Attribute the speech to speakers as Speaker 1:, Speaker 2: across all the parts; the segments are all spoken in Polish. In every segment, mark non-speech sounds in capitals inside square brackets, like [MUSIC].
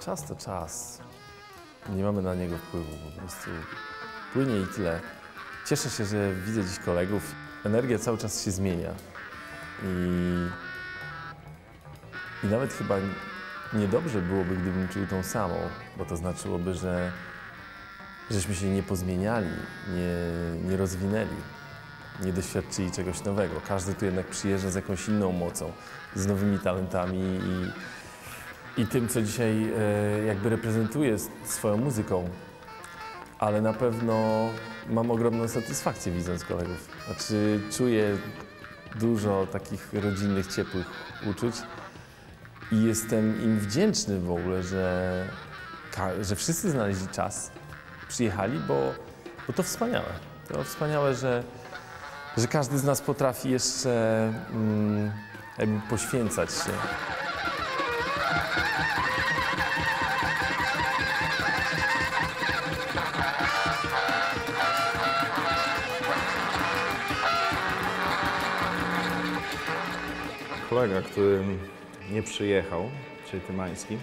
Speaker 1: czas to czas. Nie mamy na niego wpływu, po prostu płynie i tyle. Cieszę się, że widzę dziś kolegów. Energia cały czas się zmienia. I, i nawet chyba niedobrze byłoby, gdybym czuł tą samą, bo to znaczyłoby, że żeśmy się nie pozmieniali, nie, nie rozwinęli, nie doświadczyli czegoś nowego. Każdy tu jednak przyjeżdża z jakąś inną mocą, z nowymi talentami i, i tym, co dzisiaj e, jakby reprezentuje s- swoją muzyką. Ale na pewno mam ogromną satysfakcję widząc kolegów. Znaczy czuję dużo takich rodzinnych, ciepłych uczuć i jestem im wdzięczny w ogóle, że, że wszyscy znaleźli czas, przyjechali, bo, bo to wspaniałe. To wspaniałe, że, że każdy z nas potrafi jeszcze mm, poświęcać się.
Speaker 2: Kolega, który nie przyjechał, czyli Tymański,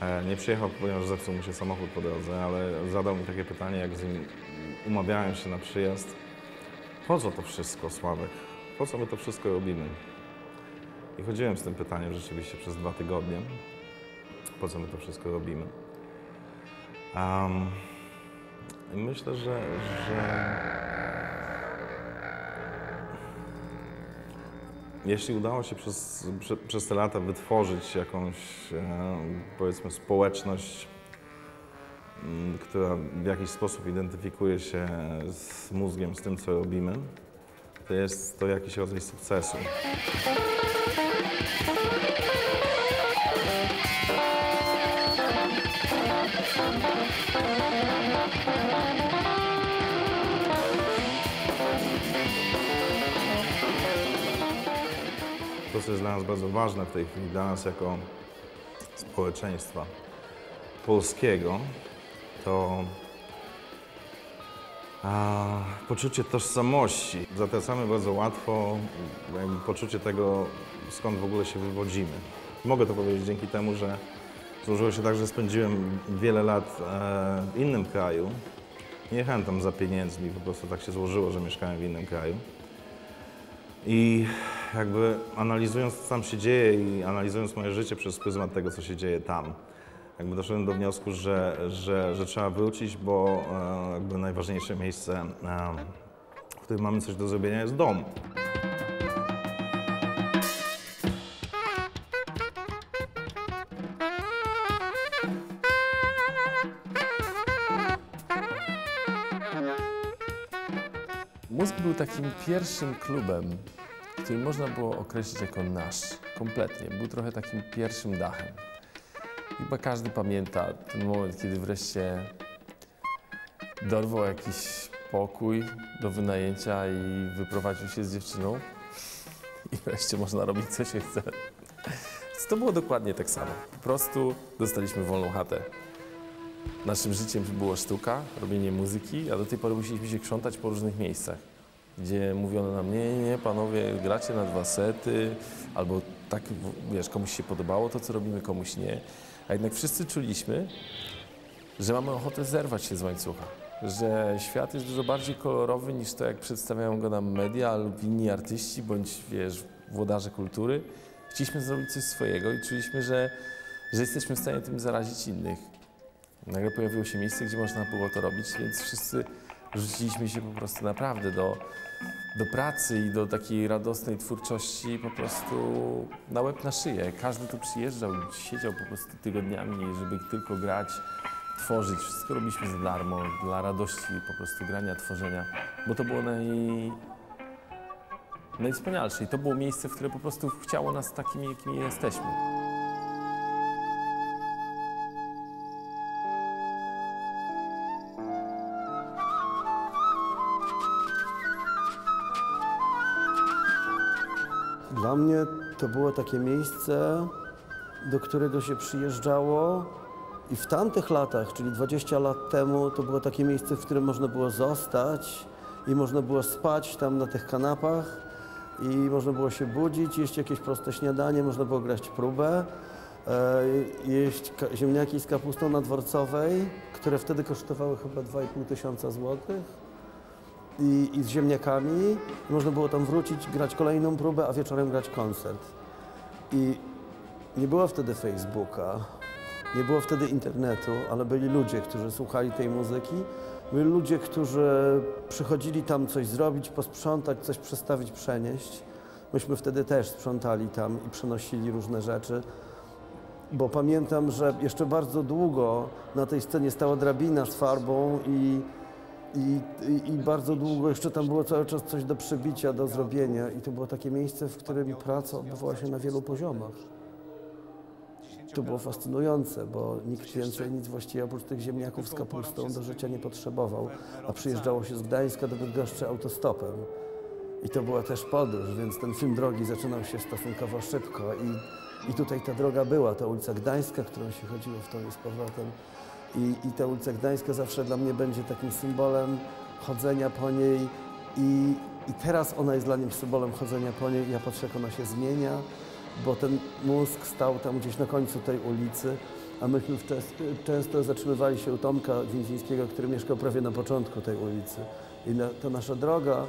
Speaker 2: e, nie przyjechał, ponieważ zepsuł mu się samochód po drodze, ale zadał mi takie pytanie, jak z nim umawiałem się na przyjazd. Po co to wszystko, Sławek? Po co my to wszystko robimy? I chodziłem z tym pytaniem rzeczywiście przez dwa tygodnie. Po co my to wszystko robimy? Um, I myślę, że, że Jeśli udało się przez, prze, przez te lata wytworzyć jakąś, e, powiedzmy, społeczność, która w jakiś sposób identyfikuje się z mózgiem, z tym, co robimy, to jest to jakiś rodzaj sukcesu. To, co jest dla nas bardzo ważne w tej chwili, dla nas jako społeczeństwa polskiego, to a, poczucie tożsamości. Zatracamy bardzo łatwo poczucie tego, skąd w ogóle się wywodzimy. Mogę to powiedzieć dzięki temu, że złożyło się tak, że spędziłem wiele lat e, w innym kraju. Nie jechałem tam za pieniędzmi, po prostu tak się złożyło, że mieszkałem w innym kraju. I jakby analizując, co tam się dzieje i analizując moje życie przez pryzmat tego, co się dzieje tam, jakby doszedłem do wniosku, że, że, że trzeba wrócić, bo e, jakby najważniejsze miejsce, e, w którym mamy coś do zrobienia, jest dom.
Speaker 1: Mózg był takim pierwszym klubem, który można było określić jako nasz, kompletnie. Był trochę takim pierwszym dachem. Chyba każdy pamięta ten moment, kiedy wreszcie dorwał jakiś pokój do wynajęcia i wyprowadził się z dziewczyną. I wreszcie można robić, co się chce. To było dokładnie tak samo. Po prostu dostaliśmy wolną chatę. Naszym życiem była sztuka, robienie muzyki, a do tej pory musieliśmy się krzątać po różnych miejscach, gdzie mówiono nam, nie, nie, nie, panowie, gracie na dwa sety, albo tak, wiesz, komuś się podobało to, co robimy, komuś nie. A jednak wszyscy czuliśmy, że mamy ochotę zerwać się z łańcucha, że świat jest dużo bardziej kolorowy niż to, jak przedstawiają go nam media lub inni artyści, bądź, wiesz, włodarze kultury. Chcieliśmy zrobić coś swojego i czuliśmy, że, że jesteśmy w stanie tym zarazić innych. Nagle pojawiło się miejsce, gdzie można było to robić, więc wszyscy rzuciliśmy się po prostu naprawdę do, do pracy i do takiej radosnej twórczości po prostu na łeb na szyję. Każdy tu przyjeżdżał, siedział po prostu tygodniami, żeby tylko grać, tworzyć. Wszystko robiliśmy za darmo, dla radości po prostu grania, tworzenia, bo to było naj, najwspanialsze i to było miejsce, w które po prostu chciało nas takimi, jakimi jesteśmy.
Speaker 3: Dla mnie to było takie miejsce, do którego się przyjeżdżało i w tamtych latach, czyli 20 lat temu, to było takie miejsce, w którym można było zostać i można było spać tam na tych kanapach i można było się budzić, jeść jakieś proste śniadanie, można było grać próbę e, jeść ziemniaki z kapustą na dworcowej, które wtedy kosztowały chyba 2,5 tysiąca złotych i, i z ziemniakami. Można było tam wrócić, grać kolejną próbę, a wieczorem grać koncert. I nie było wtedy Facebooka, nie było wtedy internetu, ale byli ludzie, którzy słuchali tej muzyki. Byli ludzie, którzy przychodzili tam coś zrobić, posprzątać, coś przestawić, przenieść. Myśmy wtedy też sprzątali tam i przenosili różne rzeczy. Bo pamiętam, że jeszcze bardzo długo na tej scenie stała drabina z farbą i, i, i, i bardzo długo jeszcze tam było cały czas coś do przebicia, do zrobienia. I to było takie miejsce, w którym praca odbywała się na wielu poziomach. To było fascynujące, bo nikt więcej nic właściwie oprócz tych ziemniaków z kapustą do życia nie potrzebował, a przyjeżdżało się z Gdańska do Bydgoszczy autostopem. I to była też podróż, więc ten film drogi zaczynał się stosunkowo szybko i, i tutaj ta droga była, ta ulica Gdańska, którą się chodziło w to i z powrotem. I, I ta ulica Gdańska zawsze dla mnie będzie takim symbolem chodzenia po niej i, i teraz ona jest dla mnie symbolem chodzenia po niej. Ja patrzę, jak ona się zmienia, bo ten mózg stał tam gdzieś na końcu tej ulicy, a myśmy często zatrzymywali się u Tomka Więzińskiego, który mieszkał prawie na początku tej ulicy. I na, to nasza droga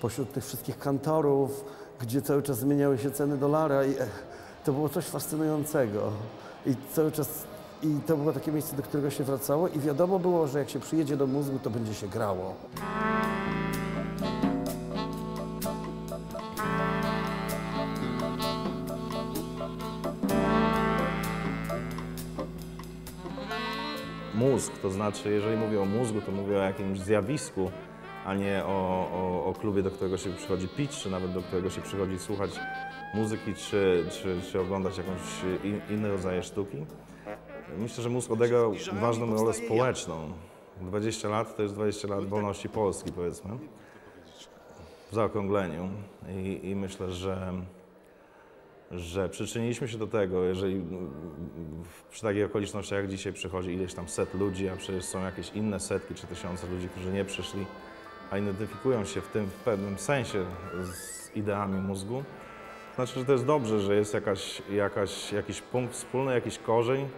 Speaker 3: pośród tych wszystkich kantorów, gdzie cały czas zmieniały się ceny dolara i ech, to było coś fascynującego. I cały czas i to było takie miejsce, do którego się wracało i wiadomo było, że jak się przyjedzie do mózgu, to będzie się grało.
Speaker 2: Mózg, to znaczy, jeżeli mówię o mózgu, to mówię o jakimś zjawisku, a nie o, o, o klubie, do którego się przychodzi pić, czy nawet do którego się przychodzi słuchać muzyki, czy, czy, czy oglądać jakąś in, inne rodzaje sztuki. Myślę, że mózg odegrał ważną rolę społeczną. 20 lat to jest 20 lat wolności Polski, powiedzmy, w zaokrągleniu. I, i myślę, że że przyczyniliśmy się do tego, jeżeli przy takich okolicznościach jak dzisiaj przychodzi ileś tam set ludzi, a przecież są jakieś inne setki czy tysiące ludzi, którzy nie przyszli, a identyfikują się w tym w pewnym sensie z ideami mózgu, znaczy, że to jest dobrze, że jest jakaś, jakaś, jakiś punkt wspólny, jakiś korzeń,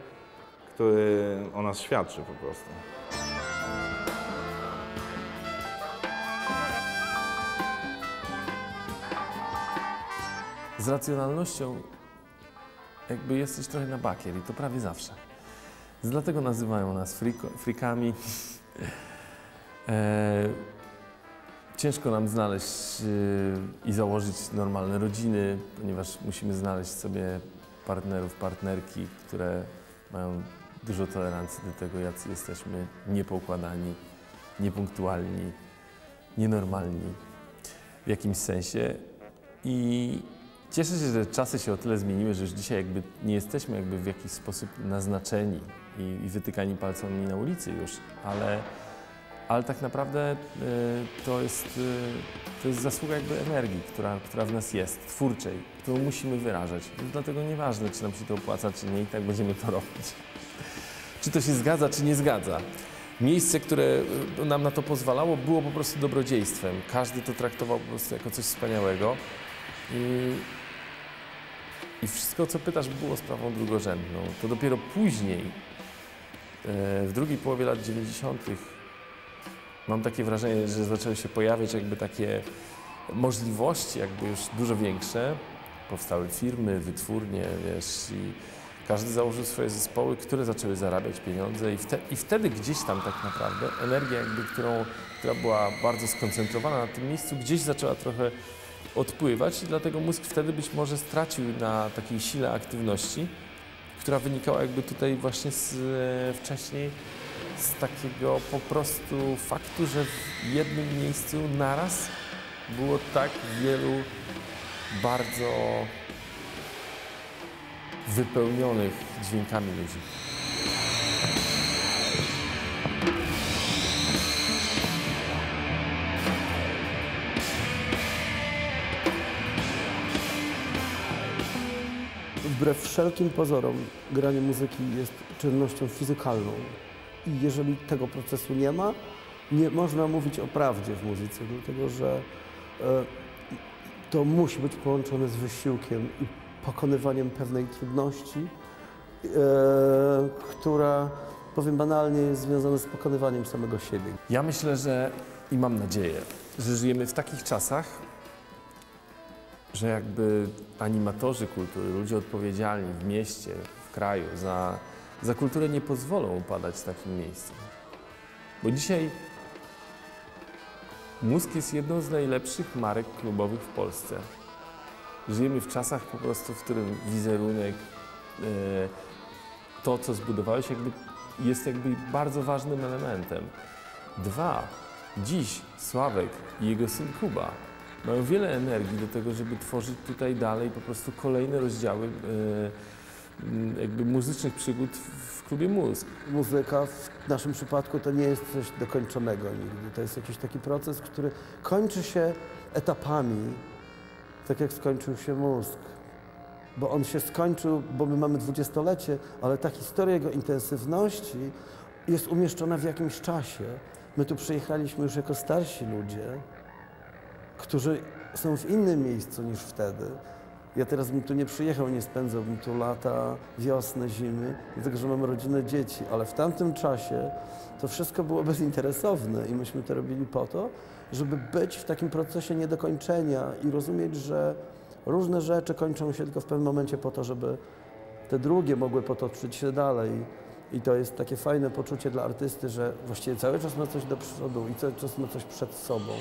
Speaker 2: który o nas świadczy po prostu.
Speaker 1: Z racjonalnością jakby jesteś trochę na bakier i to prawie zawsze. Dlatego nazywają nas frikami. [LAUGHS] E, ciężko nam znaleźć e, i założyć normalne rodziny, ponieważ musimy znaleźć sobie partnerów, partnerki, które mają dużo tolerancji do tego, jacy jesteśmy niepoukładani, niepunktualni, nienormalni w jakimś sensie. I cieszę się, że czasy się o tyle zmieniły, że już dzisiaj jakby nie jesteśmy jakby w jakiś sposób naznaczeni i, i wytykani palcami na ulicy już, ale, ale tak naprawdę y, to, jest, y, to jest zasługa jakby energii, która, która w nas jest, twórczej, którą musimy wyrażać. Dlatego nieważne, czy nam się to opłaca, czy nie, i tak będziemy to robić. Czy to się zgadza, czy nie zgadza. Miejsce, które y, nam na to pozwalało, było po prostu dobrodziejstwem. Każdy to traktował po prostu jako coś wspaniałego. I, I wszystko, co pytasz, było sprawą drugorzędną. To dopiero później, e, w drugiej połowie lat 90., mam takie wrażenie, że zaczęły się pojawiać jakby takie możliwości, jakby już dużo większe. Powstały firmy, wytwórnie, wiesz, i każdy założył swoje zespoły, które zaczęły zarabiać pieniądze i, wte, i wtedy gdzieś tam tak naprawdę energia, jakby, którą, która była bardzo skoncentrowana na tym miejscu, gdzieś zaczęła trochę odpływać i dlatego mózg wtedy być może stracił na takiej sile aktywności, która wynikała jakby tutaj właśnie z, e, wcześniej z takiego po prostu faktu, że w jednym miejscu naraz było tak wielu bardzo wypełnionych dźwiękami ludzi.
Speaker 3: Wbrew wszelkim pozorom, granie muzyki jest czynnością fizykalną. I jeżeli tego procesu nie ma, nie można mówić o prawdzie w muzyce, dlatego że e, to musi być połączone z wysiłkiem i pokonywaniem pewnej trudności, która, powiem banalnie, jest związana z pokonywaniem samego siebie.
Speaker 1: Ja myślę, że i mam nadzieję, że żyjemy w takich czasach, że jakby animatorzy kultury, ludzie odpowiedzialni w mieście, w kraju za, za kulturę nie pozwolą upadać w takim miejscu. Bo dzisiaj Mózg jest jedną z najlepszych marek klubowych w Polsce. Żyjemy w czasach po prostu, w którym wizerunek, e, to co zbudowałeś jakby jest jakby bardzo ważnym elementem. Dwa, dziś Sławek i jego syn Kuba mają wiele energii do tego, żeby tworzyć tutaj dalej po prostu kolejne rozdziały e, jakby muzycznych przygód w klubie Mózg.
Speaker 3: Muzyka w naszym przypadku to nie jest coś dokończonego nigdy. To jest jakiś taki proces, który kończy się etapami, tak jak skończył się mózg. Bo on się skończył, bo my mamy dwudziestolecie, ale ta historia jego intensywności jest umieszczona w jakimś czasie. My tu przyjechaliśmy już jako starsi ludzie, którzy są w innym miejscu niż wtedy. Ja teraz bym tu nie przyjechał, nie spędzałbym tu lata, wiosny, zimy, dlatego że mam rodzinę, dzieci, ale w tamtym czasie to wszystko było [LAUGHS] bezinteresowne i myśmy to robili po to, żeby być w takim procesie niedokończenia i rozumieć, że różne rzeczy kończą się tylko w pewnym momencie po to, żeby te drugie mogły potoczyć się dalej. I to jest takie fajne poczucie dla artysty, że właściwie cały czas ma coś do przodu i cały czas ma coś przed sobą.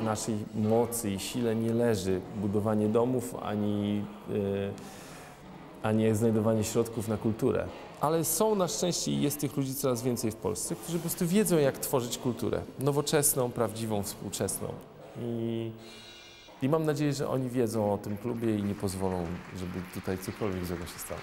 Speaker 1: W naszej mocy i sile nie leży budowanie domów ani, yy, ani znajdowanie środków na kulturę. Ale są na szczęście i jest tych ludzi coraz więcej w Polsce, którzy po prostu wiedzą, jak tworzyć kulturę. Nowoczesną, prawdziwą, współczesną. I, I mam nadzieję, że oni wiedzą o tym klubie i nie pozwolą, żeby tutaj cokolwiek złego się stało.